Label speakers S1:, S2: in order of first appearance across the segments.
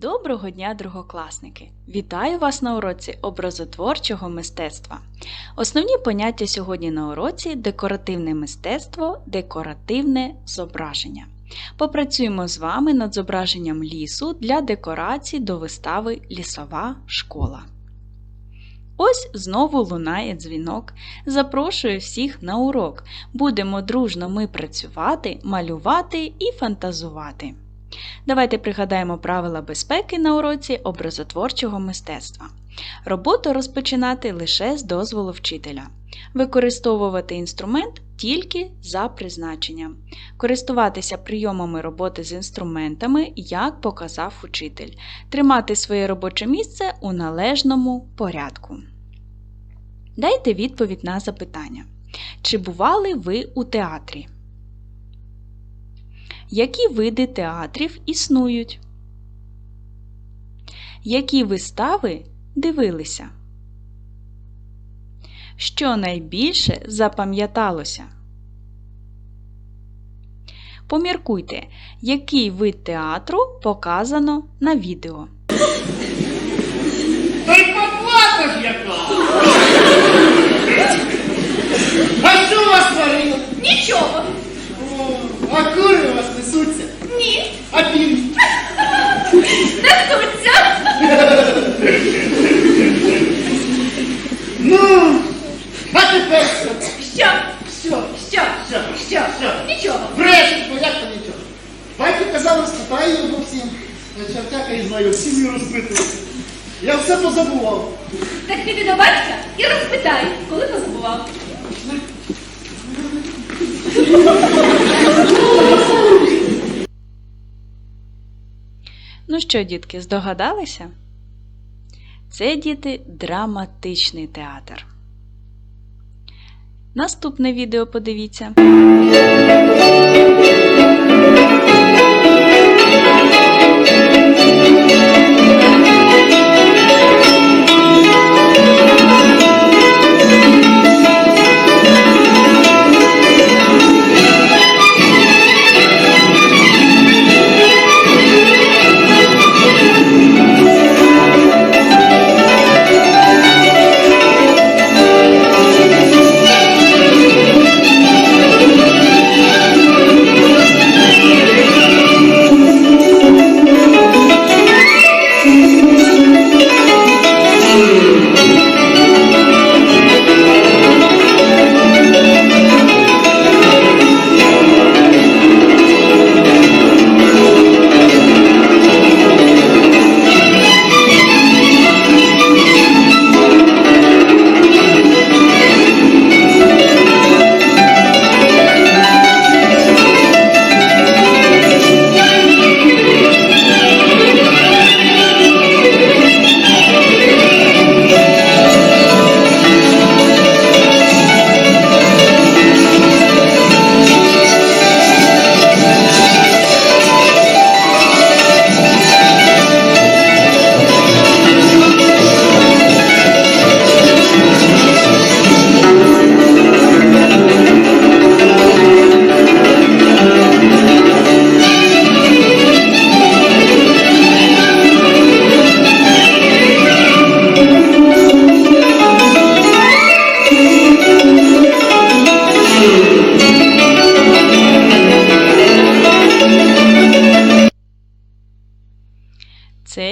S1: Доброго дня, другокласники! Вітаю вас на уроці образотворчого мистецтва. Основні поняття сьогодні на уроці декоративне мистецтво, декоративне зображення. Попрацюємо з вами над зображенням лісу для декорацій до вистави Лісова школа. Ось знову лунає дзвінок. Запрошую всіх на урок. Будемо дружно ми працювати, малювати і фантазувати. Давайте пригадаємо правила безпеки на уроці образотворчого мистецтва. Роботу розпочинати лише з дозволу вчителя. Використовувати інструмент тільки за призначенням. Користуватися прийомами роботи з інструментами, як показав учитель. Тримати своє робоче місце у належному порядку. Дайте відповідь на запитання. Чи бували ви у театрі? Які види театрів існують? Які вистави дивилися? Що найбільше запам'яталося? Поміркуйте, який вид театру показано на відео.
S2: Та й поплата ж яка! А що у вас тварина?
S3: Нічого.
S2: О, А кури у вас несуться?
S3: Ні.
S2: А півні?
S3: Несуться.
S2: Ну, а тепер що?
S3: Що?
S2: Що?
S3: Що?
S2: Що?
S3: Що?
S2: Що?
S3: Нічого.
S2: Брешуть, ну як то нічого? Батько казали, спитаю його всім. Чертяка і знаю, всі мені розпитували. Я все позабував.
S3: Так піди до батька і розпитай, коли позабував.
S1: Ну що, дітки, здогадалися? Це діти драматичний театр. Наступне відео подивіться.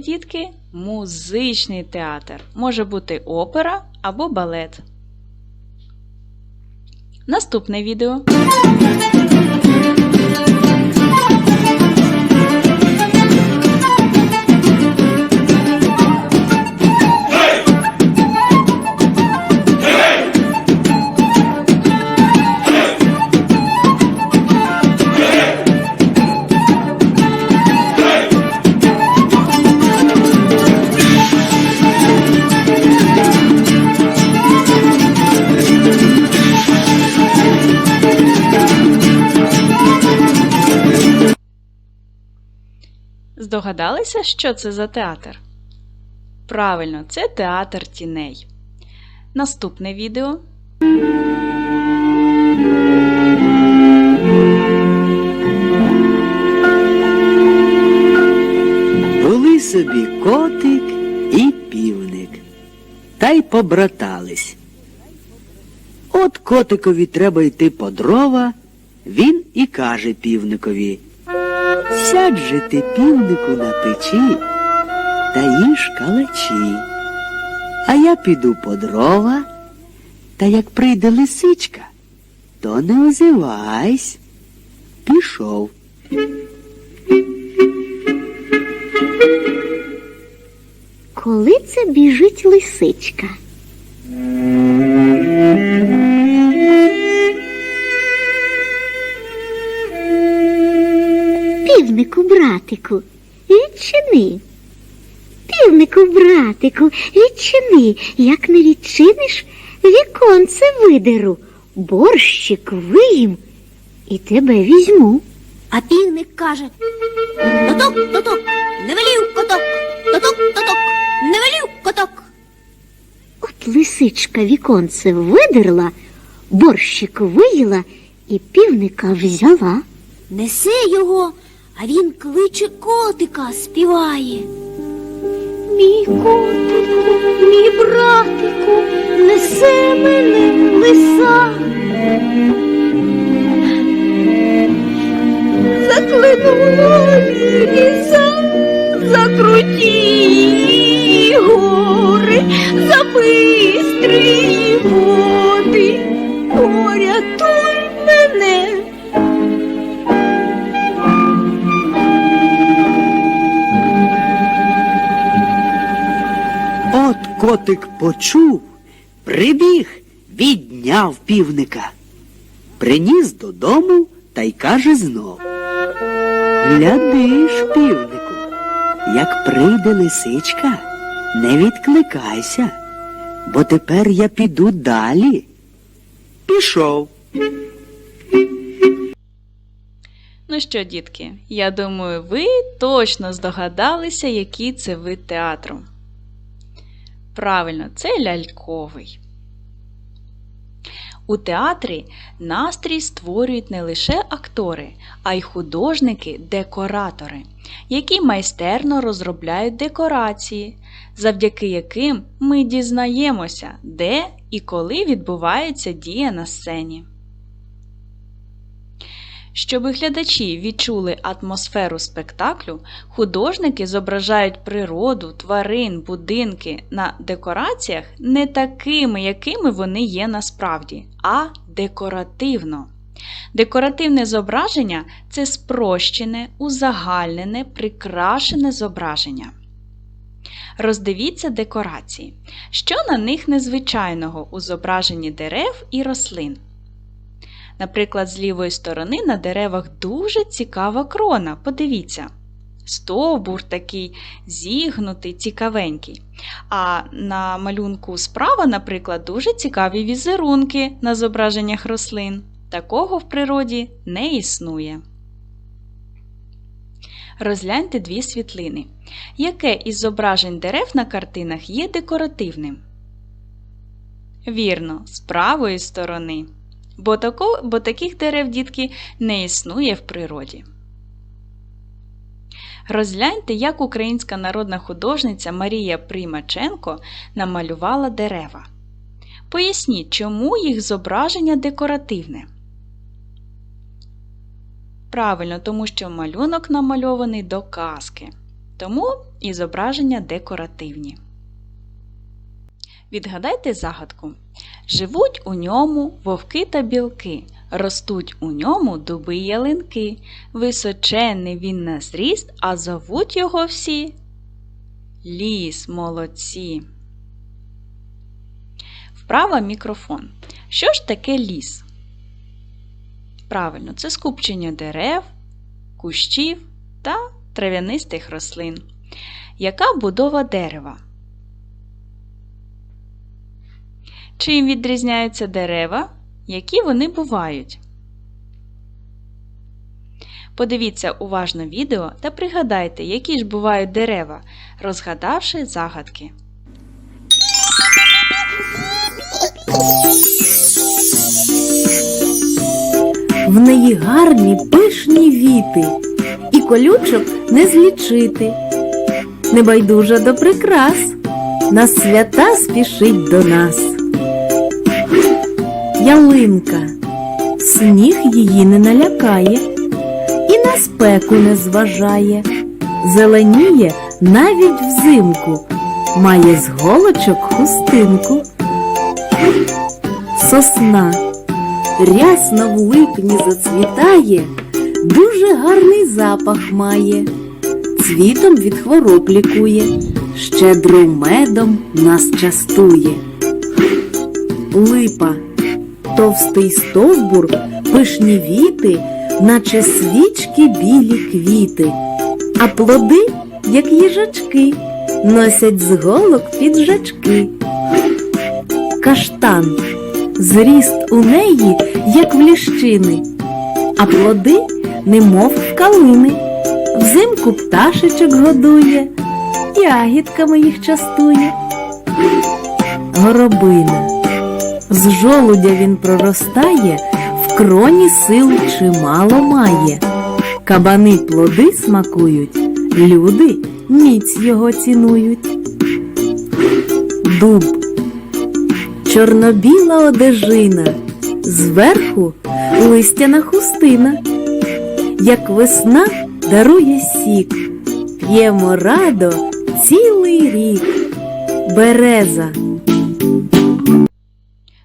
S1: Дітки, музичний театр. Може бути опера або балет. Наступне відео. Здогадалися, що це за театр? Правильно, це театр тіней. Наступне відео.
S4: Були собі котик і півник, та й побратались. От котикові треба йти по дрова, він і каже півникові. Сядь же ти, півнику, на печі та їж калачі. А я піду по дрова, та як прийде лисичка, то не озивайсь. Пішов.
S5: Коли це біжить лисичка? Братику, відчини. Півнику, братику, відчини, як не відчиниш, віконце видеру, борщик виїм і тебе візьму.
S6: А півник каже Тоток, тоток, не велів коток, тоток, тоток, не велів коток.
S5: От лисичка віконце видерла, борщик виїла і півника взяла.
S6: Несе його, а він кличе котика, співає.
S5: Мій котику, мій братику, несе мене лиса. Заклинули
S4: почув, прибіг, відняв півника. Приніс додому та й каже знов. Гляди ж, півнику, як прийде лисичка, не відкликайся, бо тепер я піду далі. Пішов.
S1: Ну що, дітки, я думаю, ви точно здогадалися, який це вид театру. Правильно, це ляльковий. У театрі настрій створюють не лише актори, а й художники-декоратори, які майстерно розробляють декорації, завдяки яким ми дізнаємося, де і коли відбувається дія на сцені. Щоб глядачі відчули атмосферу спектаклю, художники зображають природу, тварин, будинки на декораціях не такими, якими вони є насправді, а декоративно. Декоративне зображення це спрощене, узагальнене, прикрашене зображення. Роздивіться декорації. Що на них незвичайного у зображенні дерев і рослин? Наприклад, з лівої сторони на деревах дуже цікава крона. Подивіться. Стовбур такий зігнутий, цікавенький. А на малюнку справа, наприклад, дуже цікаві візерунки на зображеннях рослин. Такого в природі не існує. Розгляньте дві світлини. Яке із зображень дерев на картинах є декоративним? Вірно, з правої сторони. Бо, тако, бо таких дерев, дітки, не існує в природі. Розгляньте, як українська народна художниця Марія Примаченко намалювала дерева. Поясніть, чому їх зображення декоративне. Правильно, тому що малюнок намальований до казки. Тому і зображення декоративні. Відгадайте загадку. Живуть у ньому вовки та білки, ростуть у ньому дуби й ялинки. Височенний він на зріст, а зовуть його всі. Ліс, молодці. Вправа мікрофон. Що ж таке ліс? Правильно, це скупчення дерев, кущів та трав'янистих рослин. Яка будова дерева? Чим відрізняються дерева, які вони бувають? Подивіться уважно відео та пригадайте, які ж бувають дерева, розгадавши загадки.
S7: В неї гарні пишні віти, і колючок не злічити. небайдужа до прикрас, на свята спішить до нас. Ялинка, сніг її не налякає і на спеку не зважає, зеленіє навіть взимку, має з голочок хустинку. Сосна рясно в липні зацвітає, дуже гарний запах має, цвітом від хвороб лікує, щедрим медом нас частує. Липа, товстий стовбур, пишні віти, наче свічки білі квіти, а плоди, як їжачки, носять з голок піджачки. Каштан зріст у неї, як в ліщини, а плоди, немов в калини. Взимку пташечок годує, ягідками їх частує. Горобина. З жолудя він проростає, в кроні сил чимало має. Кабани плоди смакують, люди міць його цінують. Дуб чорнобіла одежина, зверху листяна хустина, як весна дарує сік, п'ємо радо цілий рік. Береза.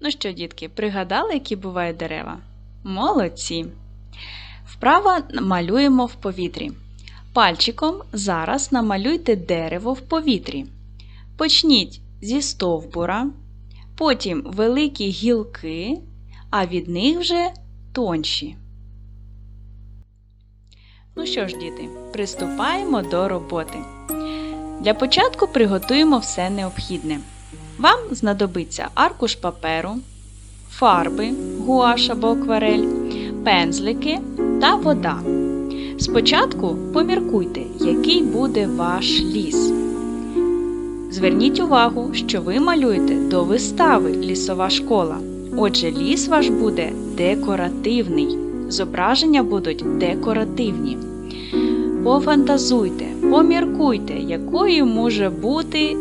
S1: Ну що, дітки, пригадали, які бувають дерева? Молодці! Вправо малюємо в повітрі. Пальчиком зараз намалюйте дерево в повітрі. Почніть зі стовбура, потім великі гілки, а від них вже тонші. Ну що ж, діти, приступаємо до роботи. Для початку приготуємо все необхідне. Вам знадобиться аркуш паперу, фарби, гуаш або акварель, пензлики та вода. Спочатку поміркуйте, який буде ваш ліс. Зверніть увагу, що ви малюєте до вистави лісова школа. Отже, ліс ваш буде декоративний. Зображення будуть декоративні. Пофантазуйте, поміркуйте, якою може бути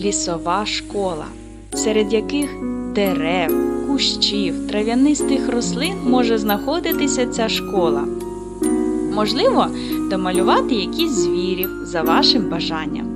S1: лісова школа, серед яких дерев, кущів, трав'янистих рослин може знаходитися ця школа. Можливо, домалювати якісь звірів за вашим бажанням.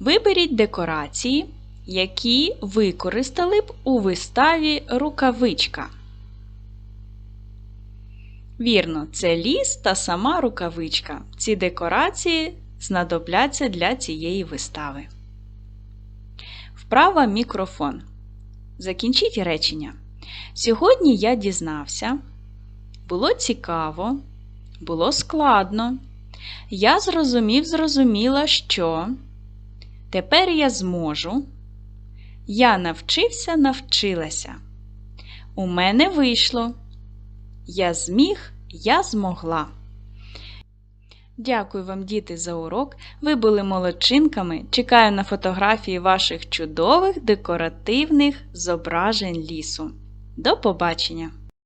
S1: Виберіть декорації, які використали б у виставі рукавичка. Вірно, це ліс та сама рукавичка. Ці декорації знадобляться для цієї вистави. Вправа мікрофон. Закінчіть речення. Сьогодні я дізнався. Було цікаво, було складно. Я зрозумів, зрозуміла, що. Тепер я зможу. Я навчився, навчилася. У мене вийшло. Я зміг, я змогла. Дякую вам, діти, за урок. Ви були молодчинками. Чекаю на фотографії ваших чудових декоративних зображень лісу. До побачення!